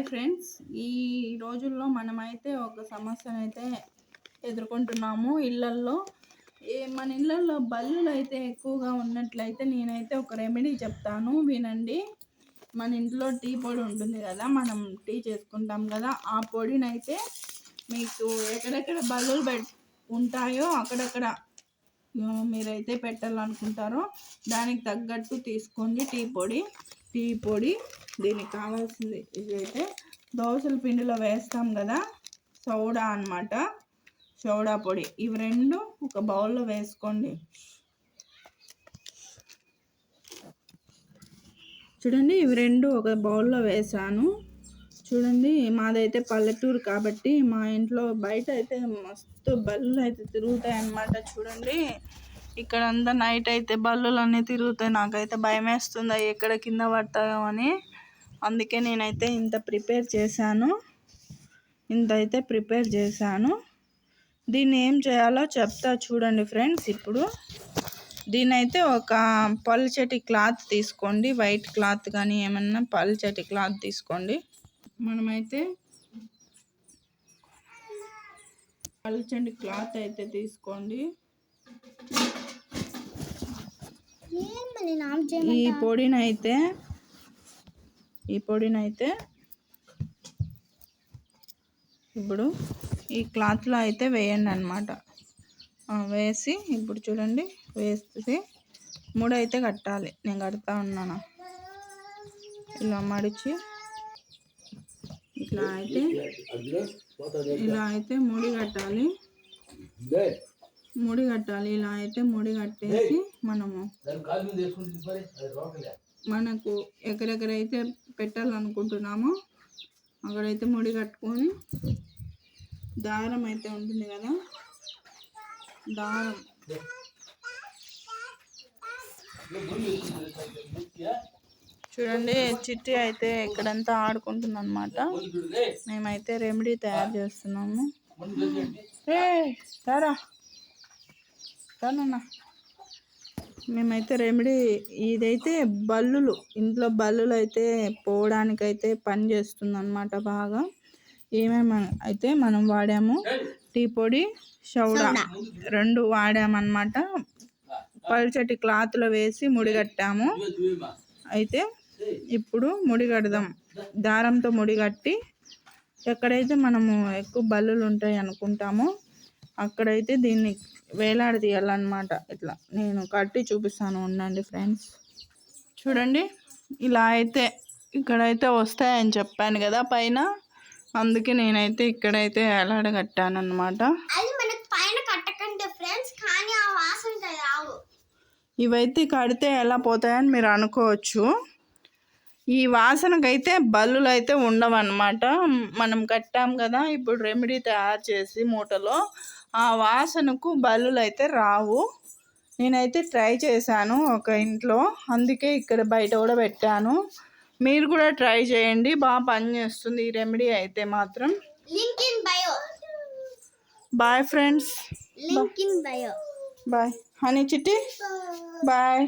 Hi friends. ఈ రోజుల్లో మనమైతే ఒక సమస్యను అయితే ఎదుర్కొంటున్నాము. ఇళ్ళల్లో ఏ మన ఇళ్ళల్లో బల్లులు అయితే ఎక్కువగా ఉన్నట్లయితే నేనైతే ఒక రెమెడీ చెప్తాను. వినండి. మన ఇంట్లో టీ పొడి ఉంటుంది కదా మనం టీ చేసుకుంటాం కదా ఆ పొడినైతే మీకు ఎక్కడెక్కడ బల్లులు పెట్ ఉంటాయో అక్కడక్కడ మీరైతే పెట్టాలనుకుంటారో దానికి తగ్గట్టు తీసుకోండి టీ పొడి. టీ పొడి దీనికి కావాల్సింది ఇదైతే దోసల పిండిలో వేస్తాం కదా సోడా అన్నమాట. సోడా పొడి. ఇవి రెండు ఒక బౌల్లో వేసుకోండి. చూడండి ఇవి రెండు ఒక బౌల్లో వేసాను. చూడండి మాదైతే పల్లెటూరు కాబట్టి మా ఇంట్లో బయట అయితే మస్తు బల్లులు అయితే తిరుగుతాయి అన్నమాట చూడండి. ఇక్కడ అంతా నైట్ అయితే బల్లులు అన్నీ తిరుగుతాయి. నాకైతే భయం వేస్తుంది ఎక్కడ కింద పడతాయో అని. అందుకే నేనైతే ఇంత ప్రిపేర్ చేశాను. ఇంత అయితే ప్రిపేర్ చేశాను. దీన్ని ఏం చేయాలో చెప్తా చూడండి ఫ్రెండ్స్ ఇప్పుడు. దీని అయితే ఒక పల్చటి క్లాత్ తీసుకోండి. వైట్ క్లాత్ కానీ ఏమన్నా పల్చటి క్లాత్ తీసుకోండి. మనమైతే పల్చటి క్లాత్ అయితే తీసుకోండి. ఈ పొడినైతే ఈ పొడినైతే ఇప్పుడు ఈ క్లాత్లో అయితే వేయండి అనమాట వేసి ఇప్పుడు చూడండి వేసి ముడి అయితే కట్టాలి. నేను కడతా ఉన్నాను. ఇలా మడిచి ఇట్లా అయితే ఇలా అయితే ముడి కట్టాలి. ముడి కట్టాలి. ఇలా అయితే ముడి కట్టేసి మనము మనకు ఎక్కడెక్కడైతే పెట్టాలనుకుంటున్నామో. అక్కడైతే ముడి కట్టుకొని దారం అయితే ఉంటుంది కదా. దారం. చూడండి చిట్టి అయితే ఇక్కడంతా ఆడుకుంటుంది అనమాట మేమైతే రెమెడీ తయారు చేస్తున్నాము. ఏ సారా సానా మేమైతే రెమెడీ ఇదైతే బల్లులు. ఇంట్లో బల్లులు అయితే పోవడానికైతే పని చేస్తుంది అనమాట బాగా. ఏమేమి అయితే మనం వాడాము? టీ పొడి సౌడా. రెండు వాడామన్నమాట. పల్చటి క్లాత్లో వేసి ముడిగట్టాము. అయితే ఇప్పుడు ముడి కడదాం దారంతో ముడి కట్టి ఎక్కడైతే మనము ఎక్కువ బల్లులు ఉంటాయి అనుకుంటామో అక్కడైతే దీన్ని వేలాడదీయాలన్నమాట. ఇట్లా నేను కట్టి చూపిస్తాను ఉండండి ఫ్రెండ్స్. చూడండి ఇలా అయితే ఇక్కడైతే వస్తాయని చెప్పాను కదా పైన. అందుకే నేనైతే ఇక్కడైతే అనమాట ఆ వాసన రావు. ఇవైతే కడితే ఎలా పోతాయని మీరు అనుకోవచ్చు. ఈ వాసనకైతే బల్లులు అయితే ఉండవన్నమాట. మనం కట్టాం కదా ఇప్పుడు రెమెడీ తయారు చేసి మూటలో ఆ వాసనకు బల్లులు అయితే రావు. నేనైతే ట్రై చేశాను ఒక ఇంట్లో. అందుకే ఇక్కడ బయట కూడా పెట్టాను. మీరు కూడా ట్రై చేయండి. బాగా పనిచేస్తుంది ఈ రెమెడీ అయితే మాత్రం. Link in bio. Bye friends. Link in bio. Bye. Honey Chitti. Bye.